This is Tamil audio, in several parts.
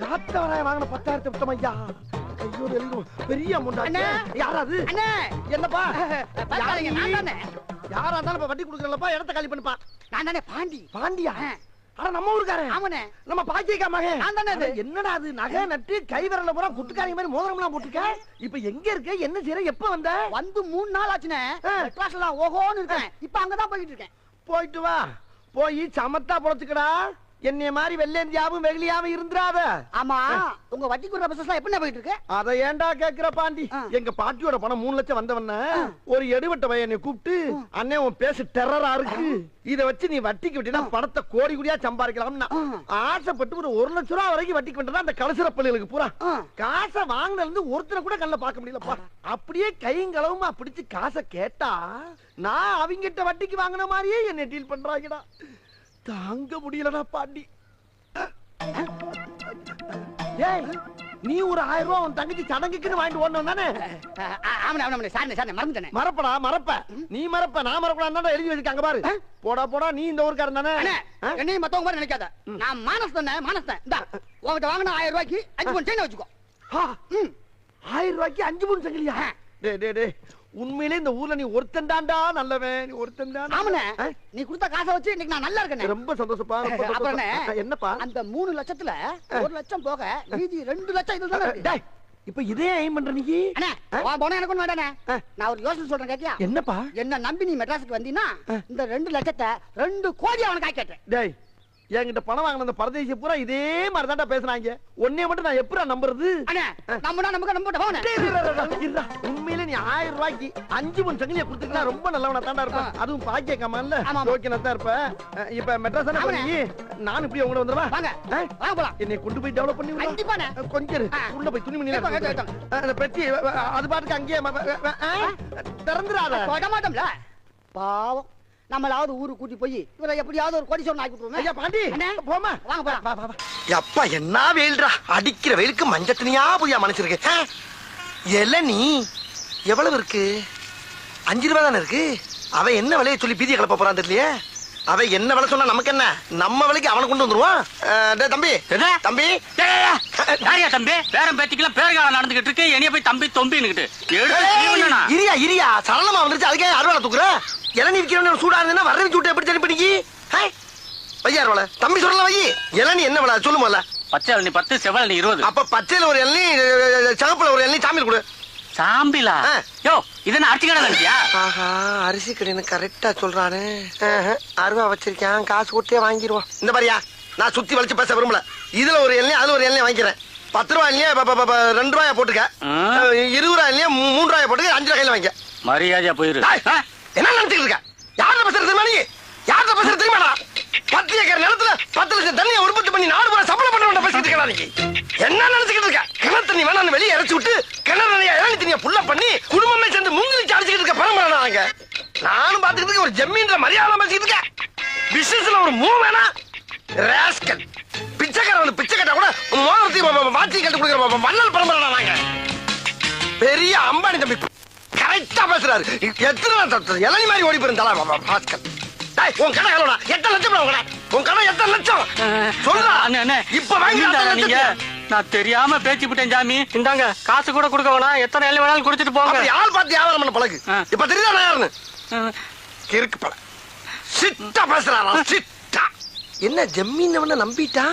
காத்தவராய வாங்கின பத்தாயிரத்தை விட்டோம் ஐயா. ஐயோ பெரிய அண்ணே. யாராது? அண்ணே. என்னப்பா? யாரா இருந்தாலும் இப்ப வட்டி கொடுக்கறப்பா இடத்த காலி பண்ணுப்பா. நான் தானே பாண்டி. பாண்டியா. ஆனா நம்ம ஊருக்காரன். ஆமாண்ணே. நம்ம பாக்கியக்கா மகன். நான் தானே அது. என்னடா அது? நகை நட்டு கை விரல்ல பூரா குத்துக்காரி மாதிரி மோதிரம்லாம் போட்டுக்க இப்ப எங்க இருக்க? என்ன செய்யற எப்ப வந்த? வந்து மூணு நாள் ஆச்சுனே. கிளாஸ்ல ஓஹோன்னு இருக்கேன். இப்ப அங்கதான் போயிட்டு இருக்கேன். போயிட்டு வா. போய் சமத்தா பொழைச்சுக்கடா என்னைய மாதிரி வெள்ளேந்தியாவும் வெகுளியாவும் இருந்துராத ஆமா உங்க வட்டி கொடுற பிசினஸ் எப்படி போயிட்டு இருக்கு? அத ஏன்டா கேக்குற பாண்டி. எங்க பாட்டியோட பணம் மூணு லட்சம் வந்தவன ஒரு எடுவட்ட பையனை கூப்பிட்டு அண்ணே உன் பேசு டெரரா இருக்கு. இத வச்சு நீ வட்டிக்கு விட்டினா பணத்தை கோடி கோடியா சம்பாதிக்கலாம்னா. ஆசைப்பட்டு ஒரு ஒரு லட்சம் ரூபா வரைக்கும் வட்டிக்கு விட்டதா அந்த கலசர பள்ளிகளுக்கு பூரா. காசை வாங்கினதுல இருந்து ஒருத்தரை கூட கண்ணுல பார்க்க முடியலப்பா. அப்படியே கைங்களவுமா பிடிச்சு காசை கேட்டா நான் அவங்கிட்ட வட்டிக்கு வாங்கின மாதிரியே என்ன டீல் பண்றாங்கடா. தாங்க முடியலடா பாண்டி. ஏய் நீ ஒரு ஆயிரம் ரூபாய் உன் தங்கச்சி சடங்குக்குன்னு வாங்கிட்டு ஓடணும் தானே? ஆமாண்ணே சாரிண்ணே சாரிண்ணே மறந்துட்டேனே. மறப்படா மறப்ப. நீ மறப்ப நான் மறப்படா எழுதி வச்சிருக்காங்க பாரு. போடா போடா நீ இந்த ஊருக்காரன் தானே? என்னையும் மத்தவங்க மாதிரி நினைக்காத. நான் மானஸ் தானே மானஸ் தான். இந்தா உங்ககிட்ட வாங்கின ஆயிரம் ரூபாய்க்கு அஞ்சு பவுன் செயின் வச்சுக்கோ. ஆயிரம் ரூபாய்க்கு அஞ்சு மூணு சங்கிலியா. டே டே டே உண்மையிலே இந்த ஊர்ல நீ ஒருத்தன் தான்டா நல்லவன். நீ ஒருத்தன் தான். ஆமாண்ணே. நீ கொடுத்த காசை வச்சு இன்னைக்கு நான் நல்லா இருக்கேனே ரொம்ப சந்தோஷப்பா அப்புறம்? என்னப்பா? அந்த மூணு லட்சத்துல ஒரு லட்சம் போக மீதி ரெண்டு லட்சம் இதுல தானே டேய், இப்ப இதே ஐம் பண்ற நீ? அண்ணே பணம் எனக்கு ஒண்ணு வேண்டானே. நான் ஒரு யோசனை சொல்றேன் கேட்டியா? என்னப்பா? என்ன நம்பி நீ மெட்ராஸுக்கு வந்தீன்னா இந்த ரெண்டு லட்சத்தை ரெண்டு கோடி அவனுக்கு ஆக்கிட்டேன் டேய் என்கிட்ட பணம் வாங்கின அந்த பரதேசி பூரா இதே மாதிரி தான்டா பேசுனாங்க. உன்னைய மட்டும் நான் எப்படா நம்புறது. உண்மையிலே நீ ஆயிரம் ரூபாய்க்கு அஞ்சு மணி சங்கிலியை கொடுத்துக்கலாம் ரொம்ப நல்லவனா தாண்டா இருப்ப. ஆ. அதுவும் பாக்கிய கமான்ல ஆமா, ஆமா. ஓகே தான் இருப்ப. அஹ், இப்ப மெட்ராஸ் நான் இப்படி உங்களை வந்துடவா? என்னை கொண்டு போய் டெவலப் பண்ணி கொஞ்சம். உள்ள போய் வாங்க. அந்த பெட்டி அது பாட்டுக்கு அங்கேயே? திறந்துடாத. பாவம். நம்மளாவது ஊருக்கு கூட்டி போய் இவரை எப்படியாவது ஒரு கோடி ஆக்கி விட்டுருவோமே. ஐயா பாண்டி. அண்ணே. போமா வாங்க போலாம். அப்பா என்ன வெயில்டா அடிக்கிற வெயிலுக்கு மஞ்சள் தனியா போய் மனுச்சிருக்கு இளநீ எவ்வளவு இருக்கு? அஞ்சு ரூபாய் தானே இருக்கு? அவ என்ன விலையை சொல்லி பீதியை கிளப்ப போறான் தெரியலையே? அவ என்ன விலை சொன்னா நமக்கு என்ன? நம்ம விலைக்கு அவனை கொண்டு வந்துருவான் தம்பி? தம்பி. யாரியா தம்பி? பேரம் பேத்திக்கெல்லாம் பேருகாலம் நடந்துகிட்டு இருக்கு. என்னைய போய் தம்பி சீவனனா? இரியா இரியா. சரளமா வந்துருச்சு. அதுக்கே அறுவாலை தூக்குற. இளநீ விற்கிறவன சூடா இருந்தா வரவி சூட்டு எப்படி சரி பண்ணிக்கி வையா அறுவாலை தம்பி சொல்லல வை இளநீ என்ன விலை? சொல்லு முதல்ல பச்சை இளநீ பத்து செவல் நீ இருபது. அப்ப பச்சையில ஒரு இளநீ சிவப்புல ஒரு இளநீ சாமியில் கொடு. சாம்பிலா. யோ இது என்ன அரிசி கடை நினைச்சியா ஆஹா அரிசி கடைன்னு கரெக்டா சொல்றானே. அருவா வச்சிருக்கேன். காசு கொடுத்தே வாங்கிடுவோம் இந்த மாதிரியா நான் சுத்தி வளைச்சு பேச விரும்பல. இதுல ஒரு எண்ணெய் அதுல ஒரு எண்ணெய் வாங்கிக்கிறேன். பத்து ரூபாய் இல்லையா ரெண்டு ரூபாய போட்டுக்க. இருபது ரூபாய் இல்லையா மூணு ரூபாய போட்டுக்க அஞ்சு ரூபாய் வாங்கிக்க. மரியாதையா போயிரு? என்ன நினைச்சுக்கிட்டு இருக்க? யார்கிட்ட பேசுறது தெரியுமா நீ? யார்கிட்ட பேசுறது தெரியுமாடா பத்து ஏக்கர் நிலத்துல பத்து லட்சம் தண்ணியை உற்பத்தி பண்ணி நாடு பூரா சப்ளை பண்ண பேசிட்டு இருக்கா நீ. என்ன நினைச்சுக்கிட்டு இருக்க? கிணறு தண்ணி வேணாம்னு வெளியே இறச்சி விட்டு கிணறு நிறைய இளநி தண்ணியை புள்ள பண்ணி குடும்பமே சேர்ந்து முங்கிலிச்சு அடிச்சுக்கிட்டு இருக்க பரம்பரை நாங்க நானும் பாத்துக்கிட்டு ஒரு ஜம்மீன்ற மரியாதை பேசிக்கிட்டு இருக்க பிசினஸ்ல ஒரு மூ வேணா. ராஸ்கல் பிச்சைக்காரன் வந்து பிச்சை கட்டா கூட மோதிரத்தையும் வாட்சி கட்டு கொடுக்குற வள்ளல் பரம்பரை நாங்க. பெரிய அம்பானி தம்பி கரெக்டா பேசுறாரு. எத்தனை இளநி மாதிரி ஓடி போயிருந்தாளா? பாஸ்கர். உன் கடை எவ்வளோடா எத்தனை லட்சம் உன் கடை உன் கடை எத்தனை லட்சம்? சொல்றா. அண்ணே. இப்ப வாங்கி நீங்க. நான் தெரியாம பேச்சு விட்டேன் சாமி இந்தாங்க காசு கூட கொடுக்க வேணாம். எத்தனை எல்லாம் வேணாலும் குடிச்சிட்டு போங்க. அப்படி ஆள் பார்த்து வியாபாரம் பண்ண பழகு. இப்ப தெரியுதா நான் யாருன்னு. கிறுக்கு பழ. சிட்டா பேசுறாரா? சிட்டா. என்ன ஜம்மீன் நம்பிட்டா?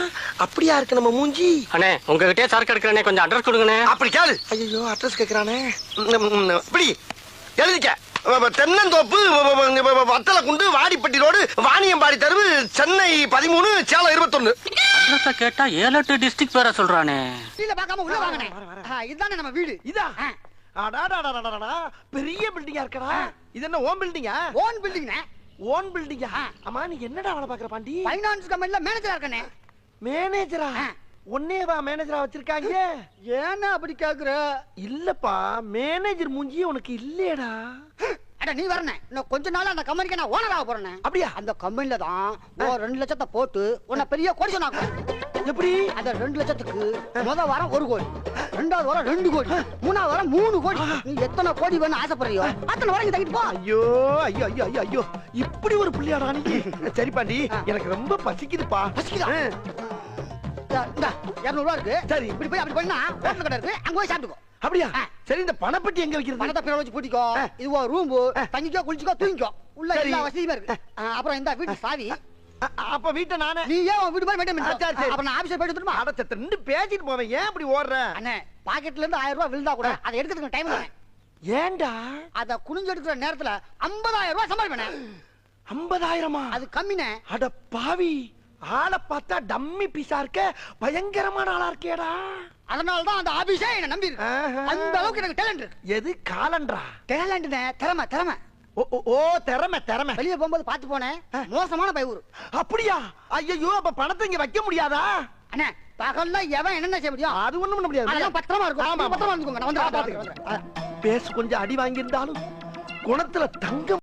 அப்படியா இருக்கு நம்ம மூஞ்சி? அண்ணே உங்ககிட்டயே சரக்கு எடுக்கிறேனே. கொஞ்சம் அட்ரஸ் கொடுங்கண்ணே. அப்படி கேளு. ஐயோ அட்ரஸ் கேக்குறானே. இப்படி. எழுதிக்க. தென்னந்தோப்பு வத்தல குண்டு வாடிப்பட்டி ரோடு வாணியம்பாடி தெருவு சென்னை பதிமூணு சேலம் இருபத்தொன்னு. அட்ரஸ கேட்டா ஏழு எட்டு டிஸ்ட்ரிக்ட் பேரை சொல்றானே. கீழே பார்க்காம உள்ள வாங்கனே இதுதானே நம்ம வீடு. இதா? ஆ. அடாடாடாடாடாடா பெரிய பில்டிங்கா இருக்கடா. இது என்ன ஓன் பில்டிங்கா ஓன் பில்டிங்னே ஓன் பில்டிங்கா ஆ. அம்மா நீ என்னடா வேலை பாக்குற பாண்டி? ஃபைனான்ஸ் கம்பெனில மேனேஜரா இருக்கனே மேனேஜரா ஒன்னேவா மேனேஜரா வச்சிருக்காங்க. ஏன்னா அப்படி கேக்குற? இல்லப்பா மேனேஜர் மூஞ்சி உனக்கு இல்லையடா. அட நீ வரனே இன்னும் கொஞ்ச நாள் அந்த கம்பெனிக்கு நான் ஓனர் ஆக போறேன். அப்படியா? அந்த கம்பெனில தான் ரெண்டு லட்சத்தை போட்டு உன்னை பெரிய கோடி சொன்னாங்க எப்படி? அந்த ரெண்டு லட்சத்துக்கு முத வாரம் ஒரு கோடி ரெண்டாவது வாரம் ரெண்டு கோடி மூணாவது வாரம் மூணு கோடி. நீ எத்தனை கோடி வேணும் ஆசைப்படுறியோ அத்தனை வாரம் தங்கிட்டு போ. ஐயோ ஐயோ ஐயோ ஐயோ ஐயோ. இப்படி ஒரு புள்ளியாடா நீ. சரி பாண்டி எனக்கு ரொம்ப பசிக்குதுப்பா. பசிக்குதா? ஆ. இந்த இருநூறு ரூபா இருக்கு. சரி. இப்படி போய் அப்படி பண்ணா ஹோட்டல் கடை இருக்கு. அங்க போய் சாப்பிட்டுக்கோ. அப்படியா. சரி இந்த பணப்பட்டி எங்க வைக்கிறது? பணத்தை பின்னாடி வச்சு பூட்டிக்கோ. ஆ. இது ஒரு ரூம் தங்கிக்கோ குளிச்சுக்கோ தூங்கிக்கோ. உள்ள. எல்லா வசதியுமே இருக்கு. ஆ, அப்புறம் இந்த வீட்டு சாவி. அப்ப வீட்டை நானே நீ ஏன் வீடு மெயின்டைன் சரி, சரி. அப்புறம் நான் ஆபீஸ்ல போயிட்டு அடச்சத்த ரெண்டு பேசிட்டு போவேன். ஏன் இப்படி ஓடுற? அண்ணே பாக்கெட்ல இருந்து ஆயிரம் ரூபாய் விழுந்தா கூட அதை எடுக்கிறதுக்கு டைம் இல்லை ஏன்டா? அத குனிஞ்சு எடுக்கிற நேரத்துல 50000 ரூபாய் சம்பாதிப்பேன் ஐம்பதாயிரமா? அது கம்மினே. அட பாவி. ஆளை பார்த்தா டம்மி பீஸா இருக்க பயங்கரமான ஆளா இருக்கேடா. அதனால தான் அந்த ஆபீஸே என்ன நம்பி. அந்த அளவுக்கு எனக்கு டேலண்ட் எது? காலன்றா டேலண்ட்னே திறமை திறமை. ஓ திறமை திறமை. வெளிய போகும்போது பார்த்து போனேன். மோசமான பை ஊரு அப்படியா? ஐயோ அப்ப பணத்தை இங்க வைக்க முடியாதா? அண்ணே பகல்ல எவன் என்னென்ன செய்ய முடியும்? அது ஒண்ணும் பண்ண முடியாது. அதெல்லாம் பத்திரமா இருக்கும். ஆமா. பத்திரமா இருந்துக்கோங்க. நான் வந்து பேசு கொஞ்சம் அடி வாங்கியிருந்தாலும் குணத்துல தங்கம்